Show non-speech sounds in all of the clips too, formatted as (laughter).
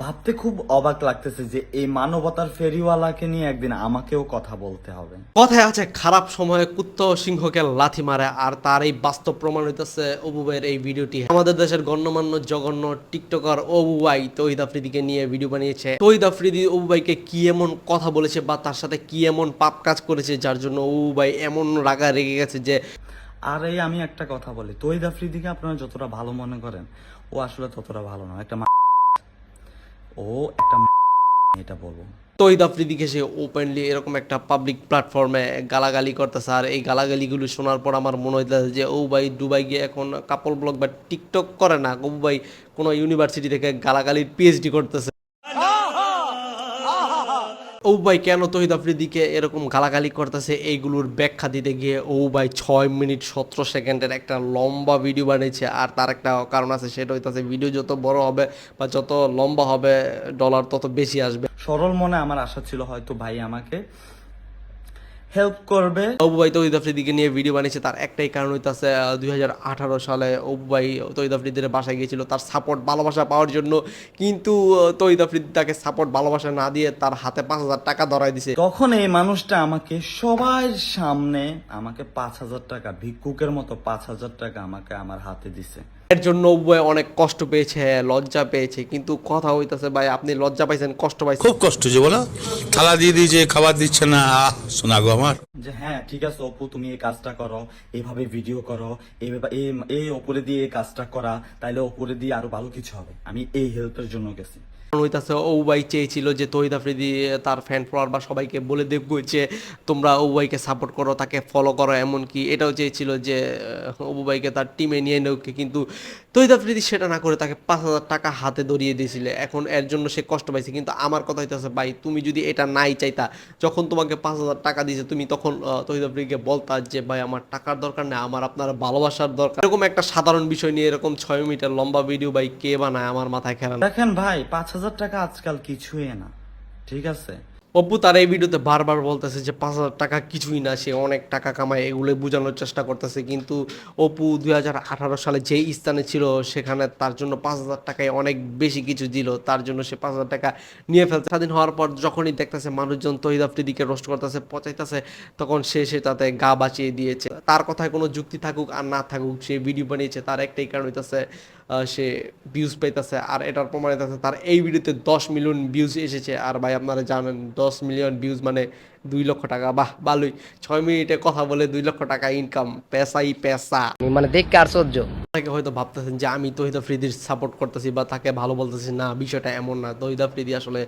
ভাবতে খুব অবাক লাগতেছে যে এই মানবতার ফেরিওয়ালাকে নিয়ে একদিন আমাকেও কথা বলতে হবে। কথায় আছে খারাপ সময়ে কুত্ত সিংহকে লাথি মারে আর তার এই বাস্তব প্রমাণ হইতেছে অবুবাইয়ের এই ভিডিওটি। আমাদের দেশের গণ্যমান্য জঘন্য টিকটকার অবুবাই তহিদ আফ্রিদিকে নিয়ে ভিডিও বানিয়েছে। তহিদ আফ্রিদি অবুবাইকে কি এমন কথা বলেছে বা তার সাথে কি এমন পাপ কাজ করেছে যার জন্য অবুবাই এমন রাগা রেগে গেছে যে আর এই আমি একটা কথা বলি। তহিদ আফ্রিদিকে আপনারা যতটা ভালো মনে করেন ও আসলে ততটা ভালো না। একটা ও একটা (laughs) এটা বলব। তৈদ আফ্রিদিকে সে ওপেনলি এরকম একটা পাবলিক প্ল্যাটফর্মে গালাগালি করতেছে। আর এই গালাগালিগুলো শোনার পর আমার মনে হইতেছে যে, ও ভাই, দুবাই গিয়ে এখন কাপল ব্লগ বা টিকটক করে না। ও ভাই কোনো ইউনিভার্সিটি থেকে গালাগালির পিএইচডি করতেছে। ভাই, কেন তহিদ আফ্রিদিকে এরকম গালাগালি করতেছে? এইগুলোর ব্যাখ্যা দিতে গিয়ে ও ভাই ছয় মিনিট সতেরো সেকেন্ডের একটা লম্বা ভিডিও বানিয়েছে। আর তার একটা কারণ আছে, সেটা হইতাছে ভিডিও যত বড় হবে বা যত লম্বা হবে ডলার তত বেশি আসবে। সরল মনে আমার আশা ছিল হয়তো ভাই আমাকে হেল্প করবে। অবু ভাই তহিদ আফ্রিদিকে নিয়ে ভিডিও বানিয়েছে। তার একটাই কারণ হইতাছে দুই হাজার আঠারো সালে অবু ভাই তহিদ আফ্রিদির বাসায় গিয়েছিল। তার সাপোর্ট ভালোবাসা পাওয়ার জন্য কিন্তু তহিদ আফ্রিদি তাকে সাপোর্ট ভালোবাসা না দিয়ে তার হাতে পাঁচ হাজার টাকা ধরাই দিছে। তখন এই মানুষটা আমাকে সবার সামনে আমাকে পাঁচ হাজার টাকা ভিক্ষুকের মতো পাঁচ হাজার টাকা আমাকে আমার হাতে দিছে। এর জন্য অবু অনেক কষ্ট পেয়েছে লজ্জা পেয়েছে কিন্তু কথা হইতাছে ভাই আপনি লজ্জা পাইছেন কষ্ট পাইছেন। খুব কষ্ট যে বলো। থালা দিয়ে দিয়েছে খাবার দিচ্ছে না। আহ শোনা গো আমার। যে হ্যাঁ ঠিক আছে অপু তুমি এই কাজটা করো এইভাবে ভিডিও করো এই এই ওপরে দিয়ে এই কাজটা করা তাইলে ওপরে দিয়ে আরও ভালো কিছু হবে। আমি এই হেল্পের জন্য গেছি। কারণ হইতাছে ওবাই চেয়েছিল যে তহিদ আফ্রিদি তার ফ্যান ফলোয়ার বা সবাইকে বলে দেখব যে তোমরা ওবাইকে সাপোর্ট করো তাকে ফলো করো। এমনকি এটাও চেয়েছিল যে ওবাইকে তার টিমে নিয়ে নেওক কিন্তু তহিদ আফ্রিদি সেটা না করে তাকে পাঁচ হাজার টাকা হাতে ধরিয়ে দিয়েছিলে। এখন এর জন্য সে কষ্ট পাইছে। কিন্তু আমার কথা হইতেছে, ভাই, তুমি যদি এটা নাই চাইতা, যখন তোমাকে পাঁচ হাজার টাকা দিয়েছে, তুমি তখন তহিদ আফ্রিদিকে বলতা যে, ভাই, আমার টাকার দরকার নেই, আমার আপনার ভালোবাসার দরকার। এরকম একটা সাধারণ বিষয় নিয়ে এরকম ছয় মিটার লম্বা ভিডিও, ভাই, কে বানায় আমার মাথায় খেলা দেখেন, ভাই, পাঁচ হাজার টাকা আজকাল কিছুই না, ঠিক আছে? অপু তার এই ভিডিওতে বারবার বলতেছে যে পাঁচ হাজার টাকা কিছুই না, সে অনেক টাকা কামায় এগুলো বোঝানোর চেষ্টা করতেছে। কিন্তু অপু দুই হাজার আঠারো সালে যেই স্থানে ছিল, সেখানে তার জন্য পাঁচ হাজার টাকায় অনেক বেশি কিছু দিল। তার জন্য সে পাঁচ হাজার টাকা নিয়ে ফেলতে স্বাধীন হওয়ার পর যখনই দেখতেছে মানুষজন তহিদ আফ্রিদিকে রোস্ট করতেছে, পচাইতেছে, তখন সে সে তাতে গা বাঁচিয়ে দিয়েছে। তার কথায় কোনো যুক্তি থাকুক আর না থাকুক, সে ভিডিও বানিয়েছে। তার একটাই কারণ হইতেছে সে ভিউজ পাইতেছে আর এটার প্রমাণ হইতেছে তার এই ভিডিওতে দশ মিলিয়ন ভিউজ এসেছে। আর ভাই আপনারা জানেন দশ মিলিয়ন ভিউজ মানে দুই লক্ষ টাকা। বাহ ভালোই। ছয় মিনিটে কথা বলে দুই লক্ষ টাকা ইনকাম পেশাই পেশা। মানে দেখতে আশ্চর্য। অনেকে হয়তো ভাবতেছেন যে আমি তহিদ আফ্রিদির সাপোর্ট করতেছি বা তাকে ভালো বলতেছি। না বিষয়টা এমন না। তহিদ আফ্রিদি আসলে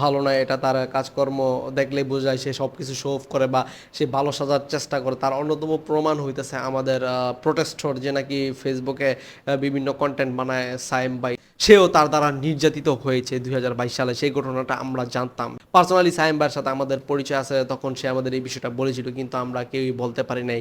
ভালো না এটা তার কাজকর্ম দেখলে বোঝায় সে সব কিছু শো অফ করে বা সে ভালো সাজার চেষ্টা করে। তার অন্যতম প্রমাণ হইতেছে আমাদের প্রোটেস্টর যে নাকি ফেসবুকে বিভিন্ন কন্টেন্ট বানায় সাইম বাই সেও তার দ্বারা নির্যাতিত হয়েছে দুই হাজার বাইশ সালে। সেই ঘটনাটা আমরা জানতাম। পার্সোনালি সাইম ভাইয়ের সাথে আমাদের পরিচয় আছে, তখন সে আমাদের এই বিষয়টা বলেছিল, কিন্তু আমরা কেউই বলতে পারি নাই।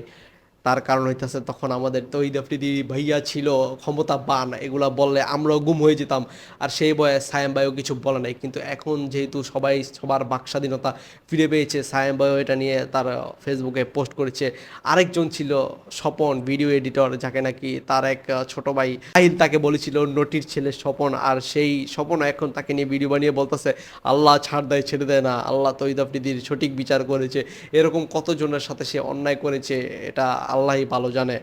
তার কারণ হইতেছে তখন আমাদের তৈদ আফ্রিদি ভাইয়া ছিল ক্ষমতা বান এগুলা বললে আমরাও গুম হয়ে যেতাম। আর সেই বয়ে সায়েম ভাইও কিছু বলে নাই। কিন্তু এখন যেহেতু সবাই সবার বাক স্বাধীনতা ফিরে পেয়েছে সায়েম ভাইও এটা নিয়ে তার ফেসবুকে পোস্ট করেছে। আরেকজন ছিল স্বপন ভিডিও এডিটর যাকে নাকি তার এক ছোট ভাই আহিল তাকে বলেছিল, নটির ছেলে স্বপন। আর সেই স্বপন এখন তাকে নিয়ে ভিডিও বানিয়ে বলতেছে, আল্লাহ ছাড় দেয়, ছেড়ে দেয় না। আল্লাহ তৈদ আফ্রিদির সঠিক বিচার করেছে। এরকম কতজনের সাথে সে অন্যায় করেছে, এটা আল্লাহই ভালো জানে।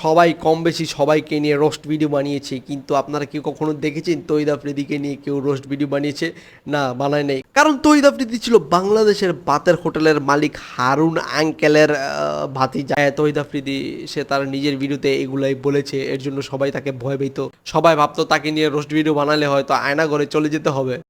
সবাই কম বেশি সবাইকে নিয়ে রোস্ট ভিডিও বানিয়েছে, কিন্তু আপনারা কি কখনো দেখেছেন তৈদ আফ্রিদিকে নিয়ে কেউ রোস্ট ভিডিও বানিয়েছে? না, বানায় নেই। কারণ তৈদ আফ্রিদি ছিল বাংলাদেশের বাতের হোটেলের মালিক হারুন আঙ্কেলের ভাতি যায় তৈদ আফ্রিদি, সে তার নিজের ভিডিওতে এগুলাই বলেছে, এর জন্য সবাই তাকে ভয় পেত। সবাই ভাবতো তাকে নিয়ে রোস্ট ভিডিও বানালে হয়তো আয়না ঘরে চলে যেতে হবে।